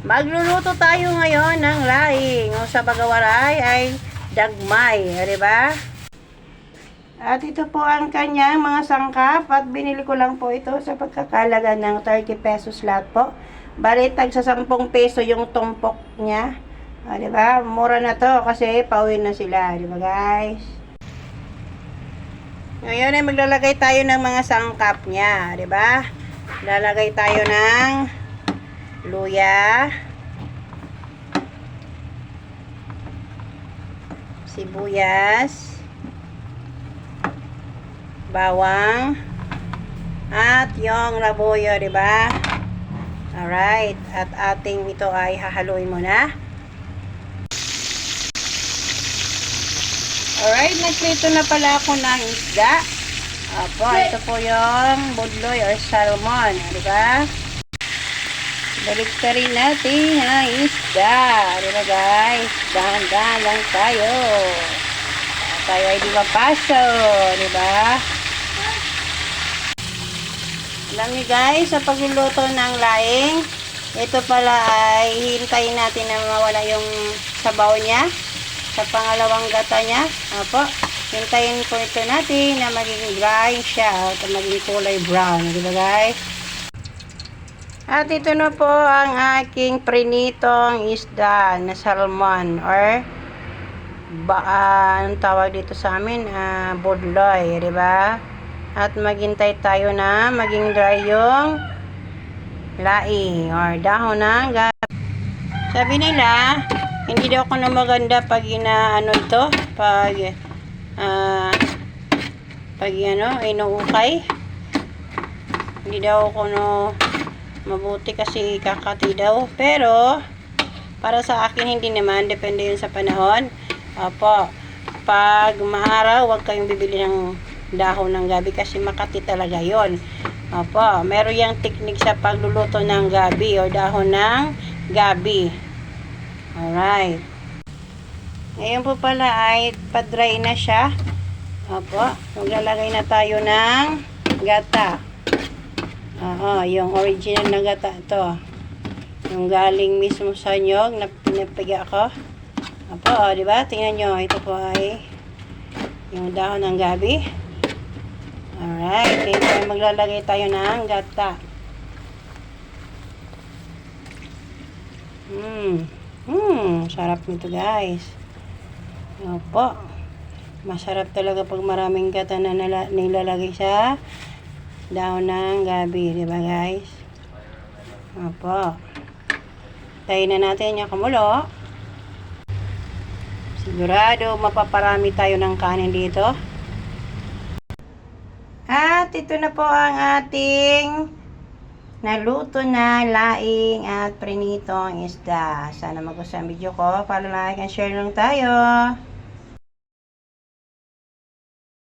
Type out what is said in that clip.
Magluluto tayo ngayon ng laing. O sa bagawaray ay dagmay. O, diba? At ito po ang kanyang mga sangkap at binili ko lang po ito sa pagkakalaga ng 30 pesos lahat po. Bali, tag sa 10 peso yung tumpok niya. O, diba? Mura na to kasi pauwi na sila. Diba guys? Ngayon ay maglalagay tayo ng mga sangkap niya. Diba? Lalagay tayo ng luya, sibuyas, bawang, at yung labuyo, di ba? Alright, at ating ito ay hahaluin muna. Alright, nagprito na pala ako ng isda. Apo, ito po yung budloy or salmon, di ba? Balik ka rin natin ang isda. Di ba guys? Dahan-dahan lang tayo. Tayo ay di mapaso, di ba? Alam niyo guys, sa pagluluto ng laing, ito pala ay hintayin natin na mawala yung sabaw niya sa pangalawang gata niya. Apo, hintayin po ito natin na maging dry siya at maging kulay brown. Di ba guys? At ito na po ang aking prinitong isda na salmon or ba, ah, anong tawag dito sa amin? Ah, budloy, di ba? At maghintay tayo na maging dry yung laing or dahon ng gabi. Sabi nila, hindi daw ako na maganda pag inaano ito, pag ah, pag ano, inuukay. Hindi daw ako no mabuti kasi kakati daw. Pero, para sa akin hindi naman, depende yun sa panahon. Opo, pag maaraw, huwag kayong bibili ng dahon ng gabi kasi makati talaga yon. Opo, meron yung technique sa pagluluto ng gabi o dahon ng gabi. Alright. Ngayon po pala ay padry na siya. Opo, maglalagay na tayo ng gata. Oo, yung original na gata ito. Yung galing mismo sa nyog na pinapiga ko. Apo, oh, di ba? Tingnan nyo, ito po ay yung dahon ng gabi. Alright, ngayon tayo maglalagay tayo ng gata. Hmm, hmm, sarap nito guys. Opo, masarap talaga pag maraming gata na nilalagay sa dahon ng gabi, di ba guys? Opo. Tayo na natin yung kumulo. Sigurado mapaparami tayo ng kanin dito. At ito na po ang ating naluto na laing at prinitong isda. Sana magustuhan ang video ko. Follow, like, and share lang tayo.